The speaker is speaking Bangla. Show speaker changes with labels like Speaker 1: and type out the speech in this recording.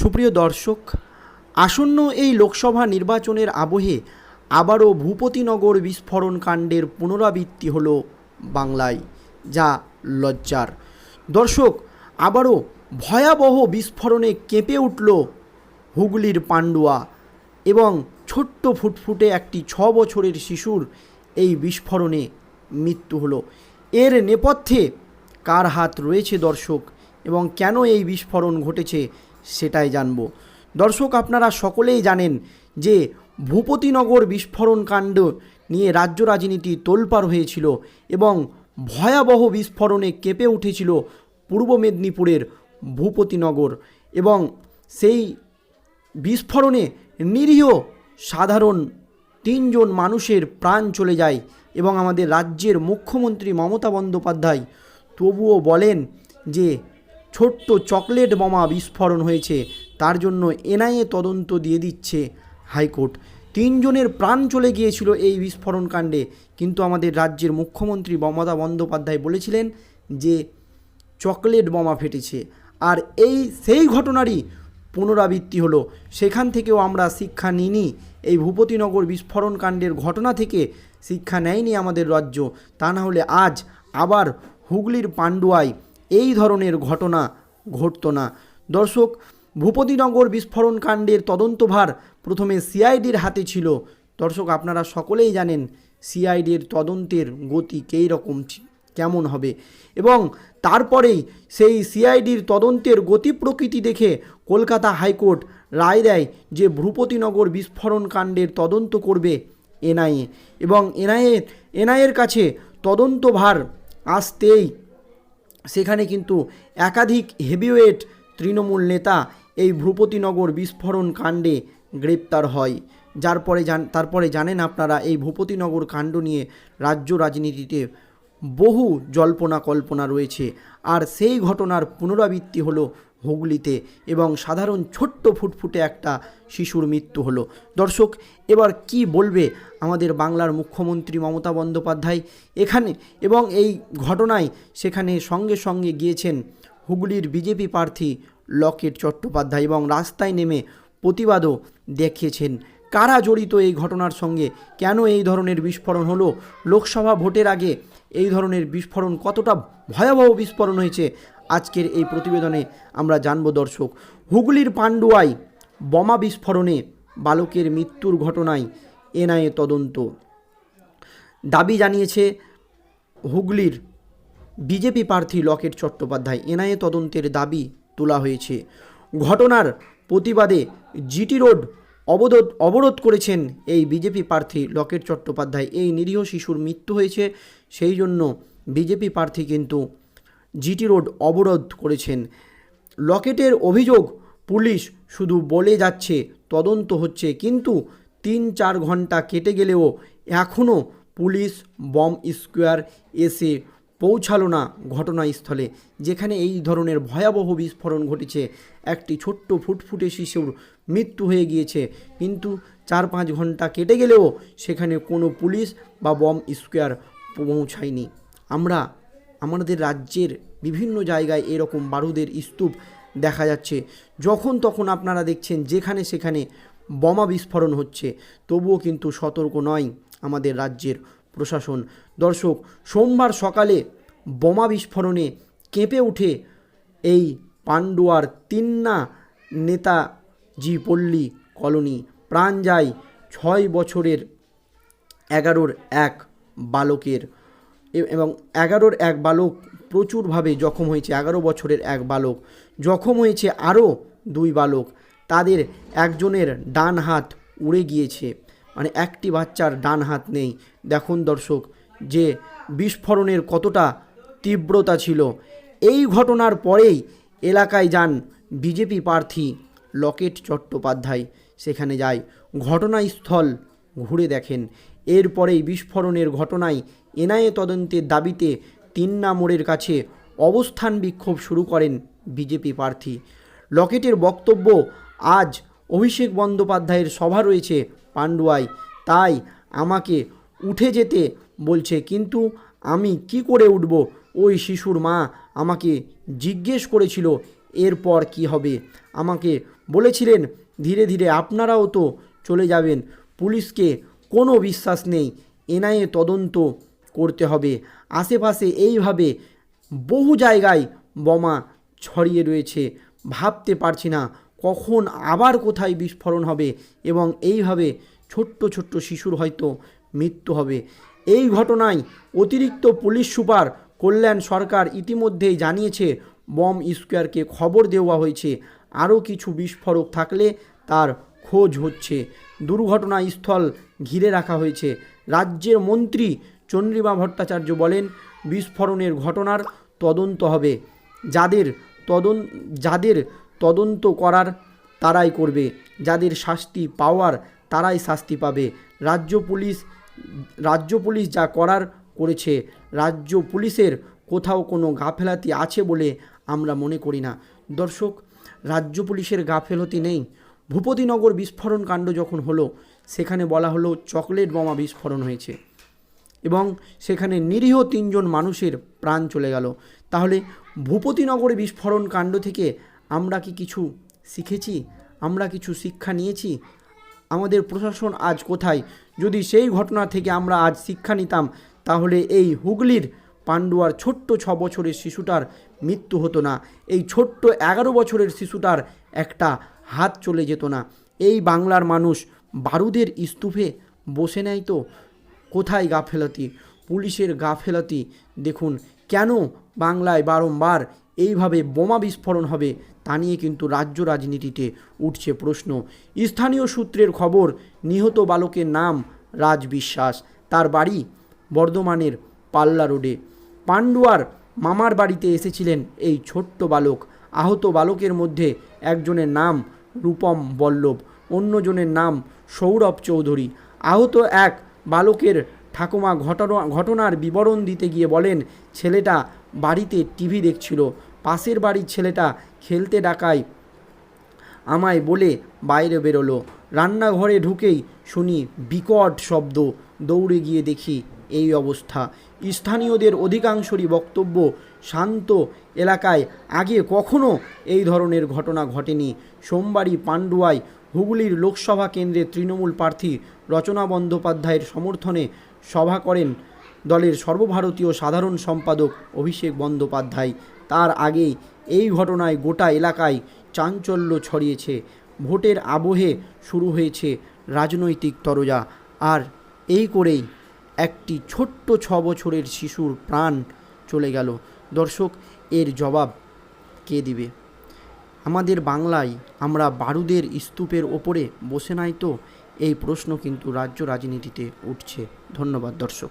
Speaker 1: সুপ্রিয় দর্শক, আসন্ন এই লোকসভা নির্বাচনের আবহে আবারও ভূপতিনগর বিস্ফোরণ কাণ্ডের পুনরাবৃত্তি হল বাংলায়, যা লজ্জার। দর্শক, আবারও ভয়াবহ বিস্ফোরণে কেঁপে উঠল হুগলির পান্ডুয়া এবং ছোট্ট ফুটফুটে একটি ছ বছরের শিশুর এই বিস্ফোরণে মৃত্যু হলো। এর নেপথ্যে কার হাত রয়েছে দর্শক এবং কেন এই বিস্ফোরণ ঘটেছে সেটাই জানব। দর্শক, আপনারা সকলেই জানেন যে ভূপতিনগর বিস্ফোরণ কাণ্ড নিয়ে রাজ্য রাজনীতি তোলপাড় হয়েছিল এবং ভয়াবহ বিস্ফোরণে কেঁপে উঠেছিল পূর্ব মেদিনীপুরের ভূপতিনগর এবং সেই বিস্ফোরণে নিরীহ সাধারণ তিনজন মানুষের প্রাণ চলে যায় এবং আমাদের রাজ্যের মুখ্যমন্ত্রী মমতা বন্দ্যোপাধ্যায় তবুও বলেন যে ছোট্ট চকলেট বোমা বিস্ফোরণ হয়েছে। তার জন্য এনআইএ তদন্ত দিয়ে দিচ্ছে হাইকোর্ট। তিনজনের প্রাণ চলে গিয়েছিল এই বিস্ফোরণ কাণ্ডে কিন্তু আমাদের রাজ্যের মুখ্যমন্ত্রী মমতা বন্দ্যোপাধ্যায় বলেছিলেন যে, চকলেট বোমা ফেটেছে। আর এই, সেই ঘটনারই পুনরাবৃত্তি হলো। সেখান থেকেও আমরা শিক্ষা নিইনি। এই ভূপতিনগর বিস্ফোরণ কাণ্ডের ঘটনা থেকে শিক্ষা নেয়নি আমাদের রাজ্য। তা না হলে আজ আবার হুগলির পান্ডুয়ায় এই ধরনের ঘটনা ঘটতো না। দর্শক, ভূপতিনগর বিস্ফোরণ কাণ্ডের তদন্তভার প্রথমে সিআইডির হাতে ছিল। দর্শক, আপনারা সকলেই জানেন সিআইডির তদন্তের গতি কী রকম কেমন হবে। এবং তারপরেই সেই সিআইডির তদন্তের গতি প্রকৃতি দেখে কলকাতা হাইকোর্ট রায় দেয় যে ভূপতিনগর বিস্ফোরণ কাণ্ডের তদন্ত করবে এনআইএ। এবং এনআইএ, এনআইএর কাছে তদন্তভার আসতেই সেখানে কিন্তু একাধিক হেভিওয়েট তৃণমূল নেতা এই ভূপতিনগর বিস্ফোরণ কাণ্ডে গ্রেপ্তার হয়। যার পরে জান, তারপরে জানেন আপনারা, এই ভূপতিনগর কাণ্ড নিয়ে রাজ্য রাজনীতিতে বহু জল্পনা কল্পনা রয়েছে। আর সেই ঘটনার পুনরাবৃত্তি হলো হুগলিতে এবং সাধারণ ছোট্ট ফুটফুটে একটা শিশুর মৃত্যু হলো। দর্শক, এবার কি বলবে আমাদের বাংলার মুখ্যমন্ত্রী মমতা বন্দ্যোপাধ্যায়? এখানে এবং এই ঘটনায় সেখানে সঙ্গে সঙ্গে গিয়েছেন হুগলির বিজেপি প্রার্থী লকেট চট্টোপাধ্যায় এবং রাস্তায় নেমে প্রতিবাদও দেখিয়েছেন কারা জড়িত এই ঘটনার সঙ্গে? কেন এই ধরনের বিস্ফোরণ হলো? লোকসভা ভোটের আগে এই ধরনের বিস্ফোরণ কতটা ভয়াবহ বিস্ফোরণ হয়েছে? আজকের এই প্রতিবেদনে আমরা জানব, দর্শক, হুগলির পান্ডুয়ায় বোমা বিস্ফোরণে বালকের মৃত্যুর ঘটনায় এনআইএ তদন্ত। দাবি জানিয়েছে হুগলির বিজেপি প্রার্থী লকেট চট্টোপাধ্যায়। এনআইএ তদন্তের দাবি তোলা হয়েছে। ঘটনার প্রতিবাদে জিটি রোড অবরোধ অবরোধ করেছেন এই বিজেপি প্রার্থী লকেট চট্টোপাধ্যায়। এই নিরীহ শিশুর মৃত্যু হয়েছে, সেই জন্য বিজেপি প্রার্থী কিন্তু জিটি রোড অবরোধ করেছেন। লকেটের অভিযোগ, পুলিশ শুধু বলে যাচ্ছে তদন্ত হচ্ছে, কিন্তু তিন চার ঘণ্টা কেটে গেলেও এখনও পুলিশ বম স্কোয়ার এসে পৌঁছালো না ঘটনাস্থলে, যেখানে এই ধরনের ভয়াবহ বিস্ফোরণ ঘটেছে। একটি ছোট্ট ফুটফুটে শিশুর মৃত্যু হয়ে গিয়েছে, কিন্তু চার পাঁচ ঘণ্টা কেটে গেলেও সেখানে কোনো পুলিশ বা বম স্কোয়ার পৌঁছায়নি। আমরা আমাদের রাজ্যের বিভিন্ন জায়গায় এরকম বারুদের স্তূপ দেখা যাচ্ছে। যখন তখন আপনারা দেখছেন যেখানে সেখানে বোমা বিস্ফোরণ হচ্ছে। তবুও কিন্তু সতর্ক নয় আমাদের রাজ্যের প্রশাসন। দর্শক, সোমবার সকালে বোমা বিস্ফোরণে কেঁপে উঠে এই পান্ডুয়ার তিন্না নেতাজি পল্লী কলোনি। প্রাণ যায় ছয় বছরের এগারোর এক বালকের। এবং এগারোর এক বালক প্রচুরভাবে জখম হয়েছে, এগারো বছরের এক বালক। জখম হয়েছে আরও দুই বালক। তাদের একজনের ডান হাত উড়ে গিয়েছে মানে একটি বাচ্চার ডান হাত নেই। দেখুন দর্শক, যে বিস্ফোরণের কতটা তীব্রতা ছিল। এই ঘটনার পরেই এলাকায় যান বিজেপি প্রার্থী লকেট চট্টোপাধ্যায়। সেখানে যায়। ঘটনাস্থল ঘুরে দেখেন। এরপরেই বিস্ফোরণের ঘটনায় এনআইএ তদন্তের দাবিতে তিন্না মোড়ের কাছে অবস্থান বিক্ষোভ শুরু করেন বিজেপি প্রার্থী। লকেটের বক্তব্য, আজ অভিষেক বন্দ্যোপাধ্যায়ের সভা রয়েছে পান্ডুয়ায়, তাই আমাকে উঠে যেতে বলছে। কিন্তু আমি কি করে উঠব? ওই শিশুর মা আমাকে জিজ্ঞেস করেছিল, এরপর কি হবে? আমাকে বলেছিলেন, ধীরে ধীরে আপনারাও তো চলে যাবেন, পুলিশকে কোনো বিশ্বাস নেই। এনআইএ তদন্ত করতে হবে। আশেপাশে এইভাবে বহু জায়গায় বোমা ছড়িয়ে রয়েছে। ভাবতে পারছি না কখন আবার কোথায় বিস্ফোরণ হবে এবং এইভাবে ছোট্ট ছোট্ট শিশুর হয়তো মৃত্যু হবে। এই ঘটনায় অতিরিক্ত পুলিশ সুপার কল্যাণ সরকার ইতিমধ্যেই জানিয়েছে, বম স্কোয়ারকে খবর দেওয়া হয়েছে। আরও কিছু বিস্ফোরক থাকলে তার খোঁজ হচ্ছে। দুর্ঘটনাস্থল ঘিরে রাখা হয়েছে। রাজ্যের মন্ত্রী চন্দ্রিমা ভট্টাচার্য বলেন, বিস্ফোরণের ঘটনার তদন্ত হবে। যাদের তদন, যাদের তদন্ত করার তারাই করবে। যাদের শাস্তি পাওয়ার তারাই শাস্তি পাবে। রাজ্য পুলিশ রাজ্য পুলিশ যা করার করেছে, রাজ্য পুলিশের কোথাও কোনো গাফেলাতি আছে বলে আমরা মনে করি না। দর্শক, রাজ্য পুলিশের গাফেলতি নেই। ভূপতিনগর বিস্ফোরণ কাণ্ড যখন হলো সেখানে বলা হলো চকলেট বোমা বিস্ফোরণ হয়েছে। এবং সেখানে নিরীহ তিনজন মানুষের প্রাণ চলে গেল। তাহলে ভূপতিনগরে বিস্ফোরণ কাণ্ড থেকে আমরা কি কিছু শিখেছি? আমরা কিছু শিক্ষা নিয়েছি? আমাদের প্রশাসন আজ কোথায়? যদি সেই ঘটনা থেকে আমরা আজ শিক্ষা নিতাম, তাহলে এই হুগলির পান্ডুয়ার ছোট্ট ছ বছরের শিশুটার মৃত্যু হতো না। এই ছোট্ট এগারো বছরের শিশুটার একটা হাত চলে যেত না। এই বাংলার মানুষ বারুদের স্তূপে বসে নেয় তো? কোথায় গাফেলতি পুলিশের গাফেলতি দেখুন, কেন বাংলায় বারংবার এইভাবে বোমা বিস্ফোরণ হবে তা নিয়ে কিন্তু রাজ্য রাজনীতিতে উঠছে প্রশ্ন। স্থানীয় সূত্রের খবর, নিহত বালকের নাম রাজ বিশ্বাস। তার বাড়ি বর্ধমানের পাল্লা রোডে। পান্ডুয়ার মামার বাড়িতে এসেছিলেন এই ছোট্ট বালক। আহত বালকের মধ্যে একজনের নাম রূপম বল্লভ। অন্যজনের নাম সৌরভ চৌধুরী। আহত এক বালকের ঠাকুমা ঘটনা, ঘটনার বিবরণ দিতে গিয়ে বলেন, ছেলেটা বাড়িতে টিভি দেখছিল। পাশের বাড়ির ছেলেটা খেলতে ডাকায় আমায় বলে বাইরে বেরোলো। রান্নাঘরে ঢুকেই শুনি বিকট শব্দ। দৌড়ে গিয়ে দেখি এই অবস্থা। স্থানীয়দের অধিকাংশরই বক্তব্য শান্ত এলাকায়। আগে কখনো এই ধরনের ঘটনা ঘটেনি। সোমবারই পান্ডুয়ায় হুগলির লোকসভা কেন্দ্রে তৃণমূল প্রার্থী রচনা বন্দ্যোপাধ্যায়ের সমর্থনে সভা করেন দলের সর্বভারতীয় সাধারণ সম্পাদক অভিষেক বন্দ্যোপাধ্যায়। তার আগেই এই ঘটনায় গোটা এলাকায় চাঞ্চল্য ছড়িয়েছে। ভোটের আবহে শুরু হয়েছে রাজনৈতিক তরজা। আর এই করেই একটি ছোট্ট ছ বছরের শিশুর প্রাণ চলে গেল। দর্শক, এর জবাব কে দিবে? আমাদের বাংলায় আমরা বারুদের স্তূপের ওপরে বসে নাই তো? এই প্রশ্ন কিন্তু রাজ্য রাজনীতিতে উঠছে। ধন্যবাদ, দর্শক।